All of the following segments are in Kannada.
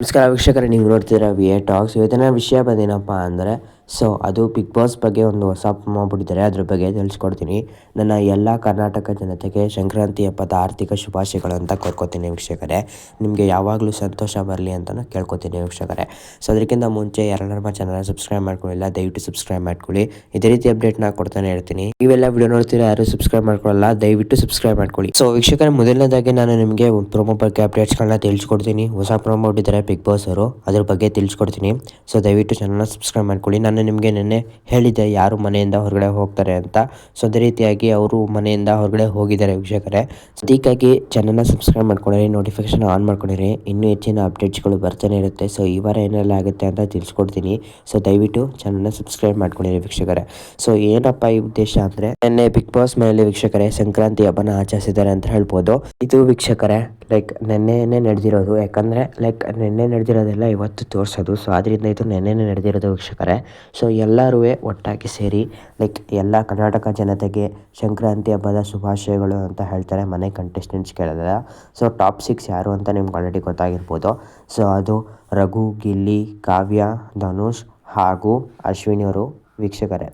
ನಮಸ್ಕಾರ ವೀಕ್ಷಕರೇ ನೀವು ನೋಡ್ತಿದ್ದೀರಾ ವಿ ಎ ಟಾಕ್ಸ್ ಇವತ್ತಿನ ವಿಷಯ ಬಂದೇನಪ್ಪ ಅಂದರೆ ಸೊ ಅದು ಬಿಗ್ ಬಾಸ್ ಬಗ್ಗೆ ಒಂದು ಹೊಸ ಮಾಡಿಬಿಟ್ಟಿದ್ದಾರೆ ಅದ್ರ ಬಗ್ಗೆ ತಿಳಿಸ್ಕೊಡ್ತೀನಿ. ನನ್ನ ಎಲ್ಲ ಕರ್ನಾಟಕ ಜನತೆಗೆ ಸಂಕ್ರಾಂತಿ ಹಬ್ಬದ ಆರ್ಥಿಕ ಶುಭಾಶಯಗಳು ಅಂತ ಕೋರ್ಕೋತೀನಿ ವೀಕ್ಷಕರೇ. ನಿಮಗೆ ಯಾವಾಗಲೂ ಸಂತೋಷ ಬರಲಿ ಅಂತ ಕೇಳ್ಕೊತೀನಿ ವೀಕ್ಷಕರೇ. ಸೊ ಅದಕ್ಕಿಂತ ಮುಂಚೆ ಯಾರು ನಮ್ಮ ಚಾನಲ್ ಸಬ್ಸ್ಕ್ರೈಬ್ ಮಾಡ್ಕೊಳ್ಳಿಲ್ಲ ದಯವಿಟ್ಟು ಸಬ್ಸ್ಕ್ರೈಬ್ ಮಾಡ್ಕೊಳ್ಳಿ. ಇದೇ ರೀತಿ ಅಪ್ಡೇಟ್ನ ಕೊಡ್ತಾನೆ ಇರ್ತೀನಿ. ನೀವೆಲ್ಲ ವಿಡಿಯೋ ನೋಡ್ತೀರಾ, ಯಾರು ಸಬ್ಸ್ಕ್ರೈಬ್ ಮಾಡ್ಕೊಳ್ಳಲ್ಲ, ದಯವಿಟ್ಟು ಸಬ್ಸ್ಕ್ರೈಬ್ ಮಾಡ್ಕೊಳ್ಳಿ. ಸೊ ವೀಕ್ಷಕರ, ಮೊದಲನೇದಾಗಿ ನಾನು ನಿಮಗೆ ಪ್ರೊಮೋ ಬಗ್ಗೆ ಅಪ್ಡೇಟ್ಸ್ಗಳನ್ನ ತಿಳಿಸ್ಕೊಡ್ತೀನಿ. ಹೊಸ ಪ್ರೊಮೋ ಬಿಟ್ಟಿದ್ದಾರೆ ಬಿಗ್ ಬಾಸ್ ಅವರು. ಅದ್ರ ಬಗ್ಗೆ ತಿಳಿಸ್ಕೊಡ್ತೀನಿ. ಸೊ ದಯವಿಟ್ಟು ಚಾನಲ್ನ ಸಬ್ಸ್ಕ್ರೈಬ್ ಮಾಡ್ಕೊಳ್ಳಿ. ನಾನು ನಿಮಗೆ ನೆನ್ನೆ ಹೇಳಿದ್ದೆ ಯಾರು ಮನೆಯಿಂದ ಹೊರಗಡೆ ಹೋಗ್ತಾರೆ ಅಂತ. ಸೊ ಅದೇ ರೀತಿಯಾಗಿ ಅವರು ಮನೆಯಿಂದ ಹೊರಗಡೆ ಹೋಗಿದ್ದಾರೆ ವೀಕ್ಷಕರೇ. ಅದಕ್ಕಾಗಿ ಚಾನಲ್ನ ಸಬ್ಸ್ಕ್ರೈಬ್ ಮಾಡ್ಕೊಂಡಿರಿ ನೋಟಿಫಿಕೇಶನ್ ಆನ್ ಮಾಡ್ಕೊಂಡಿರಿ. ಇನ್ನೂ ಹೆಚ್ಚಿನ ಅಪ್ಡೇಟ್ಸ್ಗಳು ಬರ್ತಾನೆ ಇರುತ್ತೆ. ಸೊ ಈ ವಾರ ಏನೆಲ್ಲ ಆಗುತ್ತೆ ಅಂತ ತಿಳಿಸ್ಕೊಡ್ತೀನಿ. ಸೊ ದಯವಿಟ್ಟು ಚಾನಲ್ನ ಸಬ್ಸ್ಕ್ರೈಬ್ ಮಾಡ್ಕೊಂಡಿರಿ ವೀಕ್ಷಕರೇ. ಸೊ ಏನಪ್ಪ ಈ ಉದ್ದೇಶ ಅಂದರೆ, ನಿನ್ನೆ ಬಿಗ್ ಬಾಸ್ ಮನೆಯಲ್ಲಿ ವೀಕ್ಷಕರೇ ಸಂಕ್ರಾಂತಿ ಹಬ್ಬನ ಆಚರಿಸಿದ್ದಾರೆ ಅಂತ ಹೇಳ್ಬೋದು. ಇದು ವೀಕ್ಷಕರೇ ಲೈಕ್ ನೆನ್ನೆನೇ ನಡೆದಿರೋದು. ಯಾಕಂದರೆ ಲೈಕ್ ನೆನ್ನೆ ನಡೆದಿರೋದೆಲ್ಲ ಇವತ್ತು ತೋರಿಸೋದು. ಸೊ ಅದರಿಂದ ಇದು ನೆನ್ನೆನೇ ನಡೆದಿರೋದು ವೀಕ್ಷಕರೇ. ಸೊ ಎಲ್ಲರೂ ಒಟ್ಟಾಗಿ ಸೇರಿ ಲೈಕ್ ಎಲ್ಲ ಕರ್ನಾಟಕ ಜನತೆಗೆ ಸಂಕ್ರಾಂತಿ ಹಬ್ಬದ ಶುಭಾಶಯಗಳು ಅಂತ ಹೇಳ್ತಾರೆ ಮನೆ ಕಂಟೆಸ್ಟೆಂಟ್ಸ್ ಕೇಳಿದ್ರೆ ಸೊ ಟಾಪ್ ಸಿಕ್ಸ್ ಯಾರು ಅಂತ ನಿಮ್ಗೆ ಆಲ್ರೆಡಿ ಗೊತ್ತಾಗಿರ್ಬೋದು. ಸೊ ಅದು ರಘು, ಗಿಲ್ಲಿ, ಕಾವ್ಯ, ಧನುಷ್ ಹಾಗೂ ಅಶ್ವಿನಿ ಅವರು ವೀಕ್ಷಕರೇ.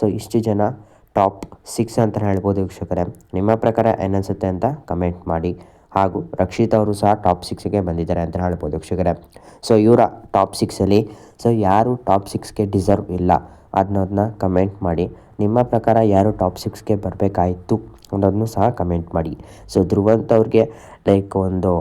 ಸೊ ಇಷ್ಟು ಜನ ಟಾಪ್ ಸಿಕ್ಸ್ ಅಂತ ಹೇಳ್ಬೋದು ವೀಕ್ಷಕರೇ. ನಿಮ್ಮ ಪ್ರಕಾರ ಏನನ್ಸುತ್ತೆ ಅಂತ ಕಮೆಂಟ್ ಮಾಡಿ. ಹಾಗೂ ರಕ್ಷಿತ್ ಅವರು ಸಹ ಟಾಪ್ ಸಿಕ್ಸ್ಗೆ ಬಂದಿದ್ದಾರೆ ಅಂತ ಹೇಳ್ಬೋದು ವೀಕ್ಷಕರೇ. ಸೊ ಇವರ ಟಾಪ್ ಸಿಕ್ಸಲ್ಲಿ ಸೊ ಯಾರು ಟಾಪ್ ಸಿಕ್ಸ್ಗೆ ಡಿಸರ್ವ್ ಇಲ್ಲ ಅನ್ನೋದನ್ನ ಕಮೆಂಟ್ ಮಾಡಿ. ನಿಮ್ಮ ಪ್ರಕಾರ ಯಾರು ಟಾಪ್ ಸಿಕ್ಸ್ಗೆ ಬರಬೇಕಾಯಿತು ಅನ್ನೋದನ್ನು ಸಹ ಕಮೆಂಟ್ ಮಾಡಿ. ಸೊ ಧ್ರುವಂತ್ ಅವ್ರಿಗೆ ಲೈಕ್ ಒಂದು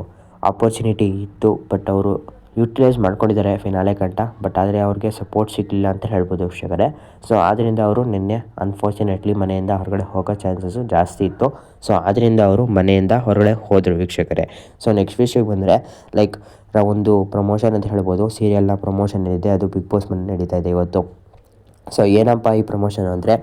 ಆಪರ್ಚುನಿಟಿ ಇತ್ತು ಬಟ್ ಅವರು ಯೂಟಿಲೈಸ್ ಮಾಡ್ಕೊಂಡಿದ್ದಾರೆ ಫಿನಾಲೆ ಗಂಟ ಬಟ್ ಆದರೆ ಅವ್ರಿಗೆ ಸಪೋರ್ಟ್ ಸಿಗಲಿಲ್ಲ ಅಂತ ಹೇಳ್ಬೋದು ವೀಕ್ಷಕರೇ. ಸೊ ಆದ್ದರಿಂದ ಅವರು ನಿನ್ನೆ ಅನ್ಫಾರ್ಚುನೇಟ್ಲಿ ಮನೆಯಿಂದ ಹೊರಗಡೆ ಹೋಗೋ ಚಾನ್ಸಸ್ಸು ಜಾಸ್ತಿ ಇತ್ತು. ಸೊ ಆದ್ದರಿಂದ ಅವರು ಮನೆಯಿಂದ ಹೊರಗಡೆ ಹೋದರು ವೀಕ್ಷಕರೇ. ಸೊ ನೆಕ್ಸ್ಟ್ ವಿಷಯಕ್ಕೆ ಬಂದರೆ ಲೈಕ್ ಒಂದು ಪ್ರಮೋಷನ್ ಅಂತ ಹೇಳ್ಬೋದು ಸೀರಿಯಲ್ನ ಪ್ರಮೋಷನ್ ಇದೆ ಅದು ಬಿಗ್ ಬಾಸ್ ಮನೆ ನಡೀತಾ ಇದೆ ಇವತ್ತು. ಸೊ ಏನಪ್ಪ ಈ ಪ್ರಮೋಷನ್ ಅಂದರೆ?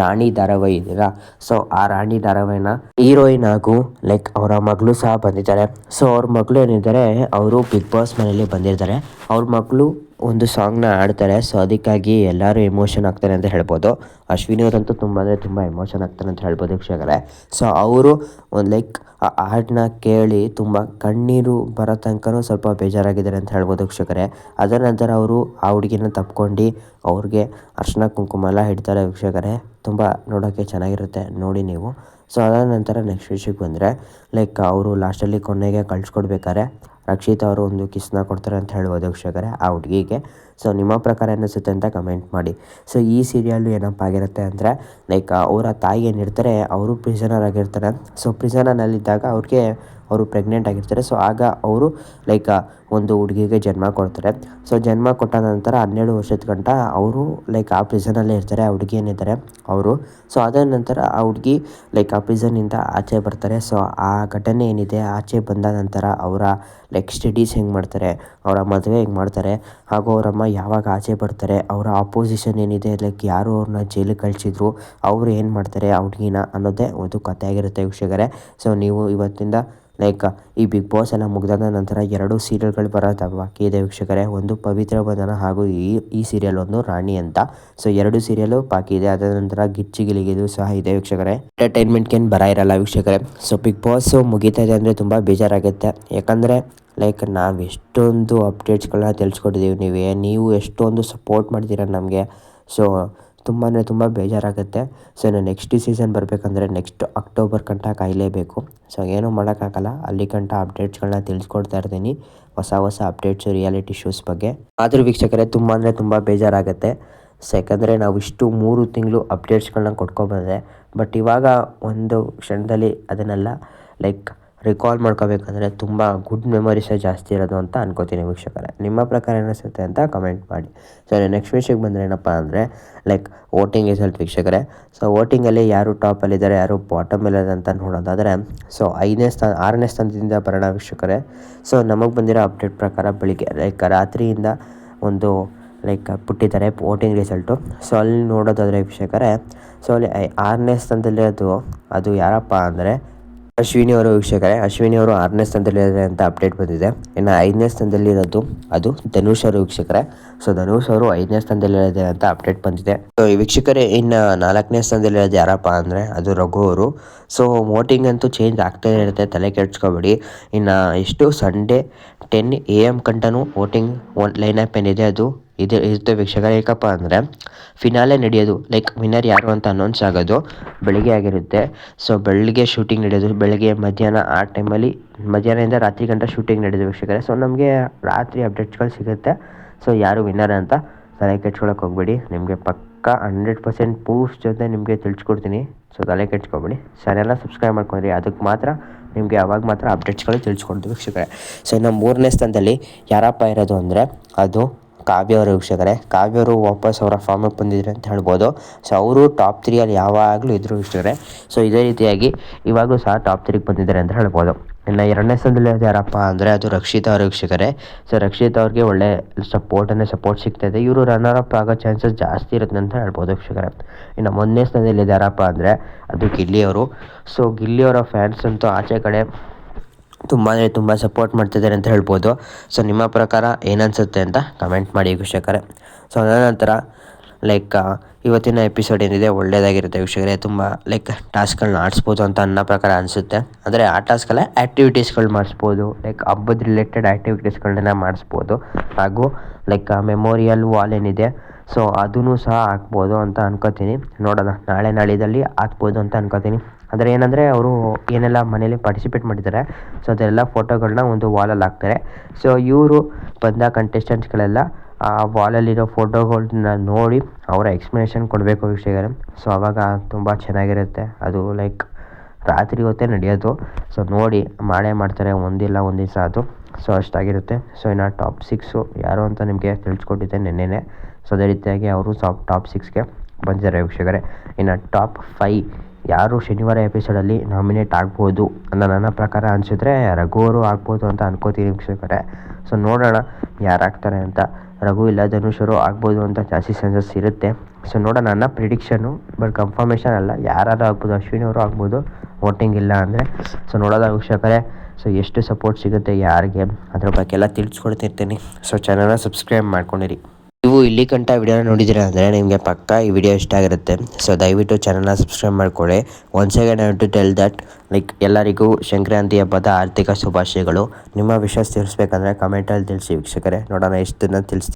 ರಾಣಿ ಧಾರಾವಾಹಿ ಇದೆಯಲ್ಲ? ಸೊ ಆ ರಾಣಿ ಧಾರಾವಾಹಿನ ಹೀರೋಯಿನ್ ಹಾಗೂ ಲೈಕ್ ಅವರ ಮಗಳು ಸಹ ಬಂದಿದ್ದಾರೆ. ಸೊ ಅವ್ರ ಮಗಳು ಏನಿದ್ದಾರೆ, ಅವರು ಬಿಗ್ ಬಾಸ್ ಮನೆಯಲ್ಲಿ ಬಂದಿರ್ತಾರೆ ಅವ್ರ ಮಗಳು ಒಂದು ಸಾಂಗ್ನ ಆಡ್ತಾರೆ ಸೊ ಅದಕ್ಕಾಗಿ ಎಲ್ಲರೂ ಎಮೋಷನ್ ಆಗ್ತಾರೆ ಅಂತ ಹೇಳ್ಬೋದು. ಅಶ್ವಿನಿ ಅವರಂತೂ ತುಂಬ ಅಂದರೆ ತುಂಬ ಎಮೋಷನ್ ಆಗ್ತಾರೆ ಅಂತ ಹೇಳ್ಬೋದು ವೀಕ್ಷಕರೇ. ಸೊ ಅವರು ಒಂದು ಲೈಕ್ ಆ ಹಾಡನ್ನ ಕೇಳಿ ತುಂಬ ಕಣ್ಣೀರು ಬರೋ ತನಕನೂ ಸ್ವಲ್ಪ ಬೇಜಾರಾಗಿದ್ದಾರೆ ಅಂತ ಹೇಳ್ಬೋದು ವೀಕ್ಷಕರೇ. ಅದರ ನಂತರ ಅವರು ಆ ಹುಡುಗಿನ ತಪ್ಕೊಂಡು ಅವ್ರಿಗೆ ಅರ್ಶಿನ ಕುಂಕುಮ ಎಲ್ಲ ಇಡ್ತಾರೆ ವೀಕ್ಷಕರೇ. ತುಂಬ ನೋಡೋಕ್ಕೆ ಚೆನ್ನಾಗಿರುತ್ತೆ. ನೋಡಿ ನೀವು. ಸೊ ಅದಾದ ನಂತರ ನೆಕ್ಸ್ಟ್ ವಿಷಯಕ್ಕೆ ಬಂದರೆ ಲೈಕ್ ಅವರು ಲಾಸ್ಟಲ್ಲಿ ಕೊನೆಗೆ ಕಳ್ಸ್ಕೊಡ್ಬೇಕಾದ್ರೆ, ರಕ್ಷಿತ್ ಅವರು ಒಂದು ಕಿಸ್ನ ಕೊಡ್ತಾರೆ ಅಂತ ಹೇಳ್ಬೋದು ವೀಕ್ಷಕರೇ, ಆ ಹುಡುಗಿಗೆ. ಸೊ ನಿಮ್ಮ ಪ್ರಕಾರ ಏನಿಸುತ್ತೆ ಅಂತ ಕಮೆಂಟ್ ಮಾಡಿ. ಸೊ ಈ ಸೀರಿಯಲ್ಲು ಏನಪ್ಪ ಆಗಿರುತ್ತೆ ಅಂದರೆ ಲೈಕ್ ಅವರ ತಾಯಿ ಏನಿರ್ತಾರೆ, ಅವರು ಪ್ರಿಸನರ್ ಆಗಿರ್ತಾರೆ. ಸೊ ಪ್ರಿಸನರ್ನಲ್ಲಿದ್ದಾಗ ಅವ್ರಿಗೆ ಅವರು ಪ್ರೆಗ್ನೆಂಟ್ ಆಗಿರ್ತಾರೆ. ಸೊ ಆಗ ಅವರು ಲೈಕ್ ಒಂದು ಹುಡುಗಿಗೆ ಜನ್ಮ ಕೊಡ್ತಾರೆ. ಸೊ ಜನ್ಮ ಕೊಟ್ಟ ನಂತರ ಹನ್ನೆರಡು ವರ್ಷದ ಗಂಟ ಅವರು ಲೈಕ್ ಆ ಪ್ರಿಸನಲ್ಲೇ ಇರ್ತಾರೆ, ಆ ಹುಡುಗಿ ಏನಿದ್ದಾರೆ, ಅವರು. ಸೊ ಅದಾದ ನಂತರ ಆ ಹುಡುಗಿ ಲೈಕ್ ಆ ಪ್ರಿಸನಿಂದ ಆಚೆ ಬರ್ತಾರೆ. ಸೊ ಆ ಘಟನೆ ಏನಿದೆ, ಆಚೆ ಬಂದ ನಂತರ ಅವರ ಲೈಕ್ ಸ್ಟಡೀಸ್ ಹೆಂಗೆ ಮಾಡ್ತಾರೆ, ಅವರ ಮದುವೆ ಹೆಂಗೆ ಮಾಡ್ತಾರೆ, ಹಾಗೂ ಅವರಮ್ಮ ಯಾವಾಗ ಆಚೆ ಬರ್ತಾರೆ, ಅವರ ಆಪೋಸಿಷನ್ ಏನಿದೆ ಲೈಕ್ ಯಾರು ಅವ್ರನ್ನ ಜೈಲಿಗೆ ಕಳಿಸಿದ್ರು, ಅವರು ಏನು ಮಾಡ್ತಾರೆ, ಆ ಹುಡುಗಿನ ಅನ್ನೋದೇ ಒಂದು ಕಥೆ ಆಗಿರುತ್ತೆ ವೀಕ್ಷಕರೇ. ಸೊ ನೀವು ಇವತ್ತಿಂದ ಲೈಕ್ ಈ ಬಿಗ್ ಬಾಸ್ ಎಲ್ಲ ಮುಗಿದಾದ ನಂತರ ಎರಡು ಸೀರಿಯಲ್ಗಳು ಬರೋದು ಬಾಕಿ ಇದೆ ವೀಕ್ಷಕರೇ. ಒಂದು ಪವಿತ್ರ ಬಂಧನ ಹಾಗೂ ಈ ಈ ಸೀರಿಯಲ್ ಒಂದು ರಾಣಿ ಅಂತ. ಸೊ ಎರಡು ಸೀರಿಯಲ್ ಬಾಕಿ ಇದೆ. ಅದಾದ ನಂತರ ಗಿಚ್ಚಿ ಗಿಲಿಗಿದು ಸಹ ಇದೆ ವೀಕ್ಷಕರೇ. ಎಂಟರ್ಟೈನ್ಮೆಂಟ್ಗೇನು ಬರ ಇರಲ್ಲ ವೀಕ್ಷಕರೇ. ಸೊ ಬಿಗ್ ಬಾಸ್ ಮುಗಿತಾ ಇದೆ ಅಂದರೆ ತುಂಬ ಬೇಜಾರಾಗುತ್ತೆ. ಯಾಕಂದರೆ ಲೈಕ್ ನಾವು ಎಷ್ಟೊಂದು ಅಪ್ಡೇಟ್ಸ್ಗಳನ್ನ ತಿಳಿಸ್ಕೊಟ್ಟಿದ್ದೀವಿ ನೀವೇ. ನೀವು ಎಷ್ಟೊಂದು ಸಪೋರ್ಟ್ ಮಾಡ್ತೀರಾ ನಮಗೆ. ಸೊ ತುಂಬ ಅಂದರೆ ತುಂಬ ಬೇಜಾರಾಗುತ್ತೆ. ಸೊ ಇನ್ನು ನೆಕ್ಸ್ಟ್ ಸೀಸನ್ ಬರಬೇಕಂದ್ರೆ ನೆಕ್ಸ್ಟ್ ಅಕ್ಟೋಬರ್ ಗಂಟ ಕಾಯಲೇಬೇಕು. ಸೊ ಏನೂ ಮಾಡೋಕ್ಕಾಗಲ್ಲ. ಅಲ್ಲಿ ಗಂಟ ಅಪ್ಡೇಟ್ಸ್ಗಳನ್ನ ತಿಳಿಸ್ಕೊಡ್ತಾ ಇರ್ತೀನಿ. ಹೊಸ ಹೊಸ ಅಪ್ಡೇಟ್ಸು ರಿಯಾಲಿಟಿ ಶೋಸ್ ಬಗ್ಗೆ. ಆದರೂ ವೀಕ್ಷಕರೇ ತುಂಬ ಅಂದರೆ ತುಂಬ ಬೇಜಾರಾಗುತ್ತೆ. ಸೊ ಯಾಕಂದರೆ ನಾವು ಇಷ್ಟು ಮೂರು ತಿಂಗಳು ಅಪ್ಡೇಟ್ಸ್ಗಳನ್ನ ಕೊಟ್ಕೊಬಂದೆ ಬಟ್ ಇವಾಗ ಒಂದು ಕ್ಷಣದಲ್ಲಿ ಅದನ್ನೆಲ್ಲ ಲೈಕ್ ರಿಕಾಲ್ ಮಾಡ್ಕೋಬೇಕಂದ್ರೆ ತುಂಬ ಗುಡ್ ಮೆಮೊರೀಸೇ ಜಾಸ್ತಿ ಇರೋದು ಅಂತ ಅನ್ಕೋತೀನಿ ವೀಕ್ಷಕರೇ. ನಿಮ್ಮ ಪ್ರಕಾರ ಏನಿಸುತ್ತೆ ಅಂತ ಕಮೆಂಟ್ ಮಾಡಿ. ಸರಿ ನೆಕ್ಸ್ಟ್ ವಿಷಯಕ್ಕೆ ಬಂದರೆ ಏನಪ್ಪ ಅಂದರೆ ಲೈಕ್ ವೋಟಿಂಗ್ ರಿಸಲ್ಟ್ ವೀಕ್ಷಕರೇ. ಸೊ ವೋಟಿಂಗಲ್ಲಿ ಯಾರು ಟಾಪಲ್ಲಿದ್ದಾರೆ ಯಾರು ಬಾಟಮ್ ಬಾಟಮಲ್ಲಿದ್ದಾರೆ ಅಂತ ನೋಡೋದಾದರೆ ಸೊ ಐದನೇ ಸ್ಥಾನ, ಆರನೇ ಸ್ಥಾನದಿಂದ ಬರೋಣ ವೀಕ್ಷಕರೇ. ಸೊ ನಮಗೆ ಬಂದಿರೋ ಅಪ್ಡೇಟ್ ಪ್ರಕಾರ ಬೆಳಿಗ್ಗೆ ಲೈಕ್ ರಾತ್ರಿಯಿಂದ ಒಂದು ಲೈಕ್ ಬಿಟ್ಟಿದ್ದಾರೆ ವೋಟಿಂಗ್ ರಿಸಲ್ಟು ಸೊ ಅಲ್ಲಿ ನೋಡೋದಾದರೆ ವೀಕ್ಷಕರೇ ಸೊ ಅಲ್ಲಿ ಆರನೇ ಸ್ಥಾನದಲ್ಲಿ ಅದು ಅದು ಯಾರಪ್ಪ ಅಂದರೆ ಅಶ್ವಿನಿ ಅವರು ವೀಕ್ಷಕರೇ, ಅಶ್ವಿನಿ ಅವರು ಆರನೇ ಸ್ಥಾನದಲ್ಲಿದ್ದಾರೆ ಅಂತ ಅಪ್ಡೇಟ್ ಬಂದಿದೆ. ಇನ್ನು ಐದನೇ ಸ್ಥಾನದಲ್ಲಿರೋದು ಅದು ಧನುಷ್ ಅವರು ವೀಕ್ಷಕರೇ. ಸೊ ಧನುಷ್ ಅವರು ಐದನೇ ಸ್ಥಾನದಲ್ಲಿದ್ದಾರೆ ಅಂತ ಅಪ್ಡೇಟ್ ಬಂದಿದೆ. ಸೊ ಈ ವೀಕ್ಷಕರೇ, ಇನ್ನು ನಾಲ್ಕನೇ ಸ್ಥಾನದಲ್ಲಿರೋದು ಯಾರಪ್ಪ ಅಂದರೆ ಅದು ರಘು ಅವರು. ಸೊ ವೋಟಿಂಗ್ ಅಂತೂ ಚೇಂಜ್ ಆಗ್ತಾನೆ ಇರುತ್ತೆ, ತಲೆ ಕೆಡ್ಸ್ಕೊಬೇಡಿ. ಇನ್ನು ಎಷ್ಟು ಸಂಡೇ ಟೆನ್ ಎ ಎಂ ಗಂಟನೂ ವೋಟಿಂಗ್ ಒನ್ ಅಪ್ ಏನಿದೆ ಅದು ಇದು ಇರುತ್ತೆ ವೀಕ್ಷಕರೇ. ಏಕಪ್ಪ ಅಂದರೆ ಫಿನಾಲೆ ನಡೆಯೋದು ಲೈಕ್ ವಿನ್ನರ್ ಯಾರು ಅಂತ ಅನೌನ್ಸ್ ಆಗೋದು ಬೆಳಗ್ಗೆ ಆಗಿರುತ್ತೆ. ಸೊ ಬೆಳಗ್ಗೆ ಶೂಟಿಂಗ್ ನಡೆಯೋದು, ಬೆಳಗ್ಗೆ ಮಧ್ಯಾಹ್ನ ಆ ಟೈಮಲ್ಲಿ ಮಧ್ಯಾಹ್ನದಿಂದ ರಾತ್ರಿ ಗಂಟ ಶೂಟಿಂಗ್ ನಡೆಯೋದು ವೀಕ್ಷಕರೇ. ಸೊ ನಮಗೆ ರಾತ್ರಿ ಅಪ್ಡೇಟ್ಸ್ಗಳು ಸಿಗುತ್ತೆ. ಸೊ ಯಾರು ವಿನ್ನರ್ ಅಂತ ತಲೆ ಕೆಡ್ಸ್ಕೊಳಕ್ಕೆ ಹೋಗ್ಬೇಡಿ. ನಿಮಗೆ ಪಕ್ಕಾ ಹಂಡ್ರೆಡ್ ಪರ್ಸೆಂಟ್ ಪ್ರೂಫ್ಸ್ ಜೊತೆ ನಿಮಗೆ ತಿಳಿಸ್ಕೊಡ್ತೀನಿ. ಸೊ ತಲೆ ಕೆಡ್ಸ್ಕೊಬೇಡಿ. ಚಾನೆಲ್ನ ಸಬ್ಸ್ಕ್ರೈಬ್ ಮಾಡ್ಕೊಂಡ್ರಿ. ಅದಕ್ಕೆ ಮಾತ್ರ ನಿಮಗೆ ಅವಾಗ ಮಾತ್ರ ಅಪ್ಡೇಟ್ಸ್ಗಳು ತಿಳಿಸ್ಕೊಡ್ತೀವಿ ವೀಕ್ಷಕರೇ. ಸೊ ಇನ್ನು ಮೂರನೇ ಸ್ಥಾನದಲ್ಲಿ ಯಾರಪ್ಪ ಇರೋದು ಅಂದರೆ ಅದು ಕಾವ್ಯ ಅವರು ವೀಕ್ಷಕರೇ ಕಾವ್ಯ ಅವರು ವಾಪಸ್ ಅವರ ಫಾರ್ಮಿಗೆ ಬಂದಿದ್ದಾರೆ ಅಂತ ಹೇಳ್ಬೋದು. ಸೊ ಅವರು ಟಾಪ್ ತ್ರೀಯಲ್ಲಿ ಯಾವಾಗಲೂ ಇದ್ದರು ವೀಕ್ಷಕರೇ. ಸೊ ಇದೇ ರೀತಿಯಾಗಿ ಇವಾಗಲೂ ಸಹ ಟಾಪ್ ತ್ರೀಗೆ ಬಂದಿದ್ದಾರೆ ಅಂತ ಹೇಳ್ಬೋದು. ಇನ್ನು ಎರಡನೇ ಸ್ಥಾನದಲ್ಲಿ ಯಾರಪ್ಪ ಅಂದರೆ ಅದು ರಕ್ಷಿತ್ ಅವರು ವೀಕ್ಷಕರೇ. ಸೊ ರಕ್ಷಿತ್ ಅವ್ರಿಗೆ ಒಳ್ಳೆ ಸಪೋರ್ಟನ್ನೇ ಸಪೋರ್ಟ್ ಸಿಗ್ತಾಯಿದೆ ಇವರು ರನ್ನರ್ ಅಪ್ ಆಗೋ ಚಾನ್ಸಸ್ ಜಾಸ್ತಿ ಇರುತ್ತೆ ಅಂತ ಹೇಳ್ಬೋದು ವೀಕ್ಷಕರೇ. ಇನ್ನು ಮೊದಲನೇ ಸ್ಥಾನದಲ್ಲಿ ಯಾರಪ್ಪ ಅಂದರೆ ಅದು ಗಿಲ್ಲಿ ಅವರು. ಸೊ ಗಿಲ್ಲಿ ಅವರ ಫ್ಯಾನ್ಸ್ ಅಂತೂ ಆಚೆ ಕಡೆ ತುಂಬ ಅಂದರೆ ತುಂಬ ಸಪೋರ್ಟ್ ಮಾಡ್ತಿದ್ದಾರೆ ಅಂತ ಹೇಳ್ಬೋದು. ಸೊ ನಿಮ್ಮ ಪ್ರಕಾರ ಏನನ್ಸುತ್ತೆ ಅಂತ ಕಮೆಂಟ್ ಮಾಡಿ ವೀಕ್ಷಕರೇ. ಸೊ ಅದಾದ ನಂತರ ಲೈಕ್ ಇವತ್ತಿನ ಎಪಿಸೋಡ್ ಏನಿದೆ ಒಳ್ಳೆಯದಾಗಿರುತ್ತೆ ವೀಕ್ಷಕರೇ. ತುಂಬ ಲೈಕ್ ಟಾಸ್ಕ್ಗಳನ್ನ ಆಡಿಸ್ಬೋದು ಅಂತ ಅನ್ನೋ ಪ್ರಕಾರ ಅನಿಸುತ್ತೆ. ಅಂದರೆ ಆ ಟಾಸ್ಕಲ್ಲ ಆ್ಯಕ್ಟಿವಿಟೀಸ್ಗಳು ಮಾಡಿಸ್ಬೋದು. ಲೈಕ್ ಹಬ್ಬದ ರಿಲೇಟೆಡ್ ಆ್ಯಕ್ಟಿವಿಟೀಸ್ಗಳನ್ನ ಮಾಡಿಸ್ಬೋದು. ಹಾಗೂ ಲೈಕ್ ಮೆಮೋರಿಯಲ್ ವಾಲ್ ಏನಿದೆ ಸೊ ಅದೂ ಸಹ ಹಾಕ್ಬೋದು ಅಂತ ಅನ್ಕೋತೀನಿ. ನೋಡೋಣ, ನಾಳೆ ನಾಳಿದ್ದಲ್ಲಿ ಹಾಕ್ಬೋದು ಅಂತ ಅನ್ಕೋತೀನಿ. ಆದರೆ ಏನಂದರೆ, ಅವರು ಏನೆಲ್ಲ ಮನೇಲಿ ಪಾರ್ಟಿಸಿಪೇಟ್ ಮಾಡಿದ್ದಾರೆ ಸೊ ಅದೆಲ್ಲ ಫೋಟೋಗಳನ್ನ ಒಂದು ವಾಲಲ್ಲಿ ಹಾಕ್ತಾರೆ. ಸೊ ಇವರು ಬಂದ ಕಂಟೆಸ್ಟೆಂಟ್ಸ್ಗಳೆಲ್ಲ ಆ ವಾಲಲ್ಲಿರೋ ಫೋಟೋಗಳನ್ನ ನೋಡಿ ಅವರ ಎಕ್ಸ್ಪ್ಲನೇಷನ್ ಕೊಡಬೇಕು ವೀಕ್ಷಕರೇ. ಸೊ ಅವಾಗ ತುಂಬ ಚೆನ್ನಾಗಿರುತ್ತೆ. ಅದು ಲೈಕ್ ರಾತ್ರಿ ಹೊತ್ತೇ ನಡೆಯೋದು. ಸೊ ನೋಡಿ ಮಾಡೇ ಮಾಡ್ತಾರೆ, ಒಂದಿಲ್ಲ ಒಂದು ದಿವಸ ಅದು. ಸೊ ಅಷ್ಟಾಗಿರುತ್ತೆ. ಸೊ ಇನ್ನು ಟಾಪ್ ಸಿಕ್ಸು ಯಾರು ಅಂತ ನಿಮಗೆ ತಿಳಿಸ್ಕೊಟ್ಟಿದ್ದೆ ನೆನ್ನೆನೇ. ಸೊ ಅದೇ ರೀತಿಯಾಗಿ ಅವರು ಸಾಫ್ ಟಾಪ್ ಸಿಕ್ಸ್ಗೆ ಬಂದಿದ್ದಾರೆ ವೀಕ್ಷಕರೇ. ಇನ್ನು ಟಾಪ್ ಫೈ ಯಾರು ಶನಿವಾರ ಎಪಿಸೋಡಲ್ಲಿ ನಾಮಿನೇಟ್ ಆಗ್ಬೋದು ಅಂತ ನನ್ನ ಪ್ರಕಾರ ಅನಿಸಿದ್ರೆ ರಘು ಅವರು ಆಗ್ಬೋದು ಅಂತ ಅನ್ಕೋತೀನಿ ವೀಕ್ಷಕರೇ. ಸೊ ನೋಡೋಣ ಯಾರು ಆಗ್ತಾರೆ ಅಂತ. ರಘು ಇಲ್ಲ ಧನುಷ್ ಅವರು ಆಗ್ಬೋದು ಅಂತ ಜಾಸ್ತಿ ಚಾನ್ಸಸ್ ಇರುತ್ತೆ. ಸೊ ನೋಡೋಣ. ನನ್ನ ಪ್ರಿಡಿಕ್ಷನು ಬಟ್ ಕನ್ಫರ್ಮೇಷನ್ ಅಲ್ಲ. ಯಾರು ಆಗ್ಬೋದು, ಅಶ್ವಿನಿ ಅವರು ಆಗ್ಬೋದು ವೋಟಿಂಗ್ ಇಲ್ಲ ಅಂದರೆ. ಸೊ ನೋಡೋದ ವೀಕ್ಷಕರೇ. ಸೊ ಎಷ್ಟು ಸಪೋರ್ಟ್ ಸಿಗುತ್ತೆ, ಯಾರಿಗೆ, ಅದ್ರ ಬಗ್ಗೆ ಎಲ್ಲ ತಿಳಿಸ್ಕೊಡ್ತಿರ್ತೀನಿ. ಸೊ ಚಾನಲ್ನ ಸಬ್ಸ್ಕ್ರೈಬ್ ಮಾಡ್ಕೊಂಡಿರಿ. ನೀವು ಇಲ್ಲಿ ಕಂಟ ವಿಡಿಯೋನ ನೋಡಿದ್ದೀರಾ ಅಂದರೆ ನಿಮಗೆ ಪಕ್ಕಾ ಈ ವಿಡಿಯೋ ಇಷ್ಟ ಆಗಿರುತ್ತೆ. ಸೊ ದಯವಿಟ್ಟು ಚಾನಲ್ನ ಸಬ್ಸ್ಕ್ರೈಬ್ ಮಾಡ್ಕೊಳ್ಳಿ. Once again I to tell that like ಎಲ್ಲರಿಗೂ ಸಂಕ್ರಾಂತಿ ಹಬ್ಬದ ಆರ್ಥಿಕ ಶುಭಾಶಯಗಳು. ನಿಮ್ಮ ವಿಷಯ ತಿಳಿಸ್ಬೇಕಂದ್ರೆ ಕಮೆಂಟಲ್ಲಿ ತಿಳಿಸಿ ವೀಕ್ಷಕರೇ. ನೋಡೋಣ, ಎಷ್ಟು ದಿನ ತಿಳಿಸ್ತೀನಿ